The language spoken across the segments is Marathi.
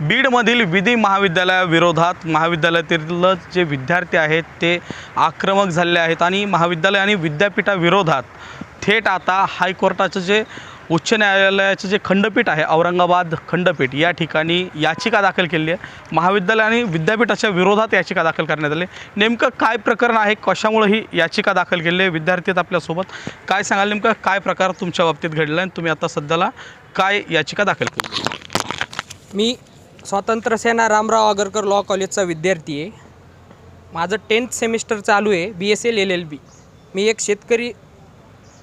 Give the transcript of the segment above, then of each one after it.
बीडमधील विधी महाविद्यालयाविरोधात महाविद्यालयातील जे विद्यार्थी आहेत ते आक्रमक झालेले आहेत आणि महाविद्यालय आणि विद्यापीठाविरोधात थेट आता हायकोर्टाचं जे उच्च न्यायालयाचं जे खंडपीठ आहे औरंगाबाद खंडपीठ या ठिकाणी याचिका दाखल केली आहे. महाविद्यालय आणि विद्यापीठाच्या विरोधात याचिका दाखल करण्यात आली नेमकं काय प्रकरण आहे? कशामुळे ही याचिका दाखल केली आहे? विद्यार्थी आपल्यासोबत. काय सांगाल नेमकं? काय प्रकार तुमच्या बाबतीत घडला आहे तुम्ही आता सध्याला काय याचिका दाखल केली? मी स्वातंत्र्य सेना रामराव आगरकर लॉ कॉलेजचा विद्यार्थी आहे. माझं टेन्थ सेमिस्टर चालू आहे B S L L L B मी एक शेतकरी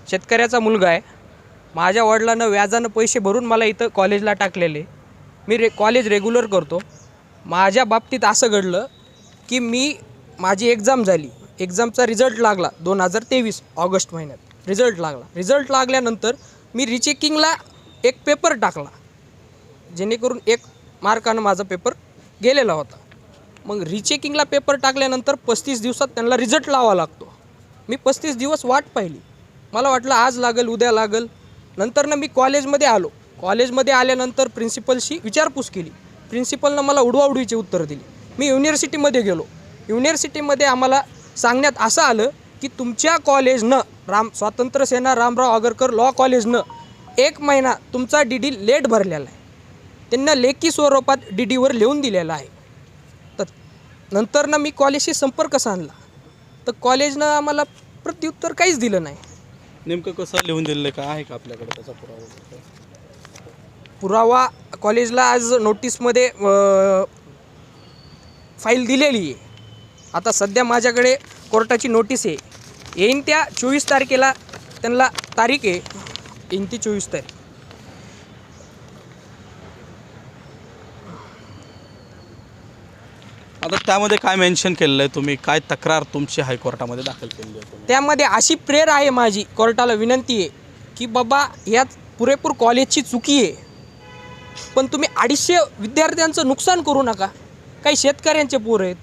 शेतकऱ्याचा मुलगा आहे. माझ्या वडिलांनं व्याजानं पैसे भरून मला इथं कॉलेजला टाकलेले. मी रे कॉलेज रेग्युलर करतो. माझ्या बाबतीत असं घडलं की मी माझी एक्झाम झाली. एक्झामचा रिझल्ट लागला दोन हजार तेवीस ऑगस्ट महिन्यात. रिझल्ट लागला. रिझल्ट लागल्यानंतर मी रिचेकिंगला एक पेपर टाकला. जेणेकरून एक मार्कानं माझा पेपर गेलेला होता. मग रिचेकिंगला पेपर टाकल्यानंतर पस्तीस दिवसात त्यांना रिझल्ट लावा लागतो. मी पस्तीस दिवस वाट पाहिली. मला वाटलं आज लागेल उद्या लागेल. नंतर ना मी कॉलेजमध्ये आलो. कॉलेजमध्ये आल्यानंतर प्रिन्सिपलशी विचारपूस केली. प्रिन्सिपलनं मला उडवाउडवीचे उत्तर दिली. मी युनिव्हर्सिटीमध्ये गेलो. युनिव्हर्सिटीमध्ये आम्हाला सांगण्यात असं आलं की तुमच्या कॉलेजनं राम स्वातंत्र्य सेना रामराव आगरकर लॉ कॉलेजनं एक महिना तुमचा डी डी लेट भरलेला आहे. त्यांना लेखी स्वरूपात डी डीवर लिहून दिलेला आहे. तर नंतर ना मी कॉलेजशी संपर्क साधला. तर कॉलेजनं आम्हाला प्रत्युत्तर काहीच दिलं नाही. नेमकं कसं लिहून दिलेलं का आहे का आपल्याकडे त्याचा पुरावा? पुरावा कॉलेजला आज नोटीसमध्ये फाईल दिलेली आहे. आता सध्या माझ्याकडे कोर्टाची नोटीस आहे. येईन त्या चोवीस तारखेला त्यांना तारीख आहे. येईन ती चोवीस तारीख. त्यामध्ये काय मेन्शन केलेलं आहे तुम्ही? काय तक्रार तुमची हायकोर्टामध्ये दाखल केलेली आहे तुम्ही? त्यामध्ये अशी प्रेर आहे माझी कोर्टाला विनंती आहे की बाबा यात पुरेपूर कॉलेजची चुकी आहे. पण तुम्ही अडीचशे विद्यार्थ्यांचं नुकसान करू नका. काही शेतकऱ्यांचे पोर आहेत.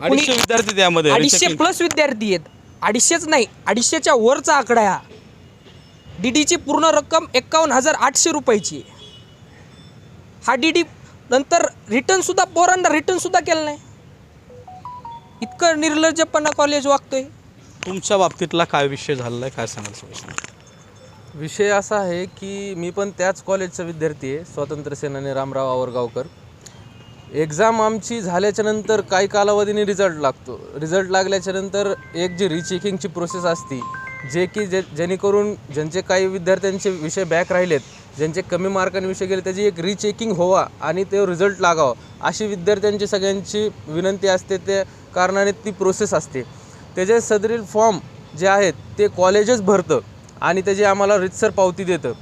अडीचशे विद्यार्थी त्यामध्ये अडीचशे प्लस विद्यार्थी आहेत. अडीचशेच नाही अडीचशेच्या वरचा आकडा आहे हा. डी डीची पूर्ण रक्कम एक्कावन्न हजार आठशे रुपयाची आहे. हा डी डी नंतर रिटर्नसुद्धा पोरांना रिटर्नसुद्धा केलं नाही. इतकं निर्लज्जपणा कॉलेज वागतोय. तुमच्या बाबतीतला काय विषय झालेला आहे? काय सांगाल सगळं विषय असा आहे की मी पण त्याच कॉलेजचा विद्यार्थी आहे स्वातंत्र्य सेनानी रामराव आवरगावकर. एक्झाम आमची झाल्याच्यानंतर काही कालावधीने रिझल्ट लागतो. रिझल्ट लागल्याच्या नंतर एक जी रिचेकिंगची प्रोसेस असती जे की जे जेणेकरून ज्यांचे काही विद्यार्थ्यांचे विषय बॅक राहिलेत ज्यांचे कमी मार्कांविषयी गेले त्याची एक रिचेकिंग व्हावा आणि ते रिझल्ट लागावं अशी विद्यार्थ्यांची सगळ्यांची विनंती असते. त्या कारणाने ती प्रोसेस असते. त्याचे सदरील फॉर्म जे आहेत ते कॉलेजच भरतं आणि त्याची आम्हाला रितसर पावती देतं.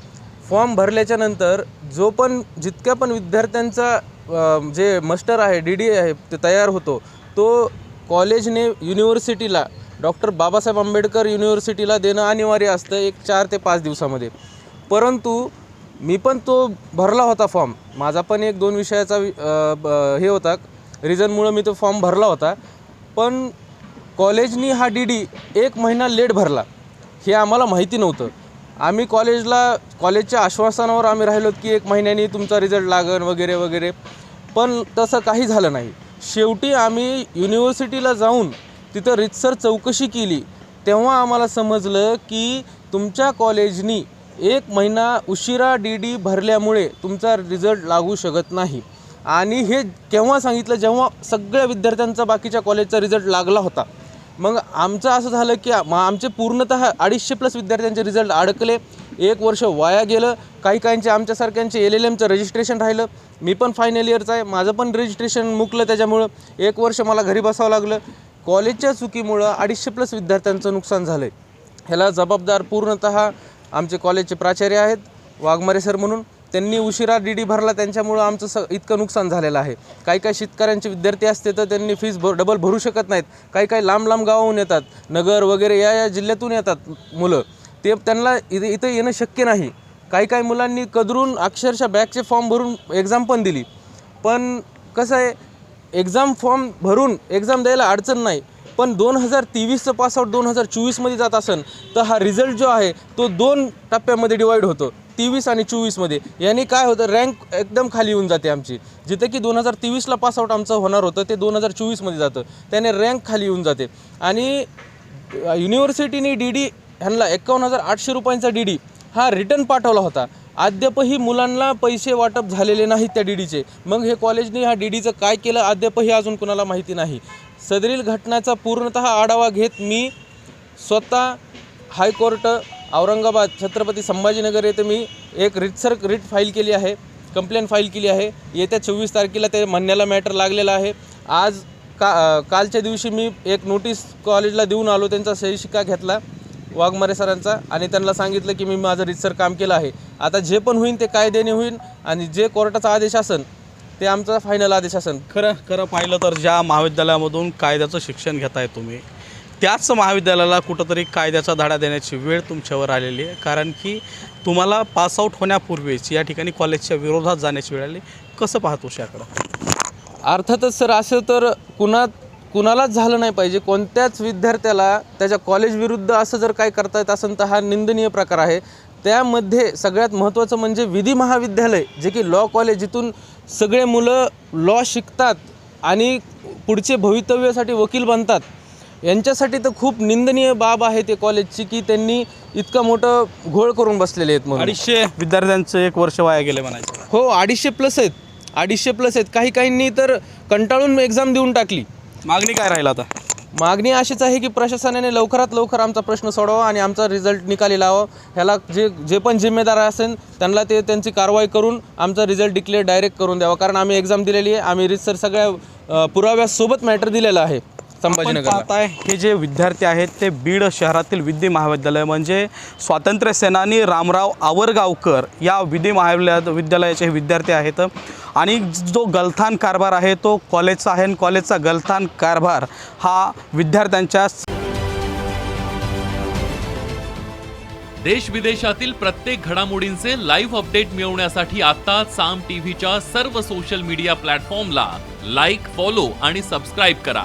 फॉर्म भरल्याच्या नंतर जो पण जितक्या पण विद्यार्थ्यांचा जे मस्टर आहे डी डी आहे ते तयार होतो तो कॉलेजने युनिव्हर्सिटीला डॉक्टर बाबासाहेब आंबेडकर युनिव्हर्सिटीला देणं अनिवार्य असतं एक चार ते पाच दिवसामध्ये. परंतु मी पण तो भरला होता फॉर्म माझा पण एक दोन विषयाचा वि- ब- हे होता. रिझनमुळं मी तो फॉर्म भरला होता. पण कॉलेजनी हा डी डी एक महिना लेट भरला. हे आम्हाला माहिती नव्हतं. आम्ही कॉलेजला कॉलेजच्या आश्वासनावर आम्ही राहिलो की एक महिन्यानी तुमचा रिझल्ट लागन वगैरे वगैरे. पण तसं काही झालं नाही. शेवटी आम्ही युनिव्हर्सिटीला जाऊन तिथं रितसर चौकशी केली. तेव्हा आम्हाला समजलं की तुमच्या कॉलेजनी एक महिना उशिरा डी डी भरल्यामुळे तुमचा रिझल्ट लागू शकत नाही. आणि हे केव्हा सांगितलं? जेव्हा सगळ्या विद्यार्थ्यांचा बाकीच्या कॉलेजचा रिझल्ट लागला होता. मग आमचं असं झालं की आमचे पूर्णतः अडीचशे प्लस विद्यार्थ्यांचे रिझल्ट अडकले. एक वर्ष वाया गेलं. काही काहींचे आमच्यासारख्यांचे एल एल एमचं रजिस्ट्रेशन राहिलं. मी पण फायनल इयरचं आहे. माझं पण रजिस्ट्रेशन मुकलं त्याच्यामुळं. एक वर्ष मला घरी बसावं लागलं. कॉलेजच्या चुकीमुळं अडीचशे प्लस विद्यार्थ्यांचं नुकसान झालं आहे ह्याला जबाबदार पूर्णतः आमचे कॉलेजचे प्राचार्य आहेत वाघमारे सर म्हणून. त्यांनी उशिरा डी डी भरला त्यांच्यामुळं आमचं स इतकं नुकसान झालेलं आहे. काही काही शेतकऱ्यांचे विद्यार्थी असते तर त्यांनी फीज भ डबल भरू शकत नाहीत. काही काही लांब लांब गावाहून येतात नगर वगैरे या या जिल्ह्यातून येतात मुलं. ते त्यांना इथे इथं येणं शक्य नाही. काही काही मुलांनी कदरून अक्षरशः बॅकचे फॉर्म भरून एक्झाम पण दिली. पण कसं आहे एक्झाम फॉर्म भरून एक्झाम द्यायला अडचण नाही. पण दोन हजार तेवीसचं पासआउट दोन हजार चोवीसमध्ये जात असेल तर हा रिझल्ट जो आहे तो दोन टप्प्यामध्ये डिवाईड होतो. तेवीस आणि चोवीसमध्ये. यांनी काय होतं रँक एकदम खाली येऊन जाते आमची. जिथे की दोन हजार तेवीसला पासआउट आमचं होणार होतं ते दोन हजार चोवीसमध्ये जातं. त्याने रँक खाली येऊन जाते. आणि युनिव्हर्सिटीने डी डी ह्यांना एकावन्न हजार आठशे रुपयांचा डी डी हा रिटर्न पाठवला होता. अद्यापही मुलांना पैसे वाटप झालेले नाहीत त्या डी डीचे मग हे कॉलेजने ह्या डी डीचं काय केलं अद्यापही अजून कुणाला माहिती नाही. सदरील घटनाचा पूर्णतः आढावा घेत मी स्वतः हायकोर्ट औरंगाबाद छत्रपती संभाजीनगर येथे मी एक रितसर रिट फाईल केली आहे कंप्लेंट फाईल केली आहे. येत्या चोवीस तारखेला ते म्हणण्याला मॅटर लागलेला आहे. आज का कालच्या दिवशी मी एक नोटीस कॉलेजला देऊन आलो त्यांचा सही शिक्का घेतला वाघमारे सरांचा. आणि त्यांना सांगितलं की मी माझं रितसर काम केलं आहे. आता जे पण होईल ते कायद्याने होईल आणि जे कोर्टाचा आदेश असेल ते आमचा फायनल आदेश असेल खरं खरं पाहिलं तर ज्या महाविद्यालयामधून कायद्याचं शिक्षण घेताय तुम्ही त्याच महाविद्यालयाला कुठंतरी कायद्याचा धडा देण्याची वेळ तुमच्यावर आलेली आहे. कारण की तुम्हाला पासआउट होण्यापूर्वीच या ठिकाणी कॉलेजच्या विरोधात जाण्याची वेळ आली. कसं पाहतो याकडं अर्थातच सर असं तर कुणा कुणालाच झालं नाही पाहिजे. कोणत्याच विद्यार्थ्याला त्याच्या कॉलेज विरुद्ध असं जर काय करता येत असेल तर हा निंदनीय प्रकार आहे. त्यामध्ये सगळ्यात महत्त्वाचं म्हणजे विधी महाविद्यालय जे की लॉ कॉलेज जिथून सगळे मुलं लॉ शिकतात आणि पुढचे भवितव्यासाठी वकील बनतात. यांच्यासाठी तर खूप निंदनीय बाब आहे ते कॉलेजची की त्यांनी इतकं मोठं घोळ करून बसलेले आहेत म्हणून. अडीचशे विद्यार्थ्यांचं एक वर्ष वाया गेले म्हणायचं. हो अडीचशे प्लस आहेत. अडीचशे प्लस आहेत. काही काहींनी तर कंटाळून एक्झाम देऊन टाकली. मागणी काय राहील आता? मागणी अशीच आहे की प्रशासनाने लवकरात लवकर आमचा प्रश्न सोडवा आणि आमचा रिझल्ट निकाली लावा. ह्याला जे जे पण जिम्मेदार असेल त्यांना ते त्यांची कारवाई करून आमचा रिझल्ट डिक्लेअर डायरेक्ट करून द्यावा. कारण आम्ही एक्झाम दिलेली आहे. आम्ही रिसर सगळ्या पुराव्यासोबत मॅटर दिलेलं आहे. आपण संभाजीनगरला पाहताय हे जे विद्यार्थी आहेत ते बीड शहरातील विद्या महाविद्यालय म्हणजे स्वातंत्र्य सेनानी रामराव आवरगावकर या विधी महाविद्यालयात विद्यालयाचे हे विद्यार्थी आहेत. आणि जो गलथान कारभार आहे तो कॉलेजचा आहे आणि कॉलेजचा गलथान कारभार हा विद्यार्थ्यांच्या देश विदेशातील प्रत्येक घडामोडींचे लाईव्ह अपडेट मिळवण्यासाठी आता साम टीव्हीच्या सर्व सोशल मीडिया प्लॅटफॉर्मला लाईक फॉलो आणि सबस्क्राईब करा.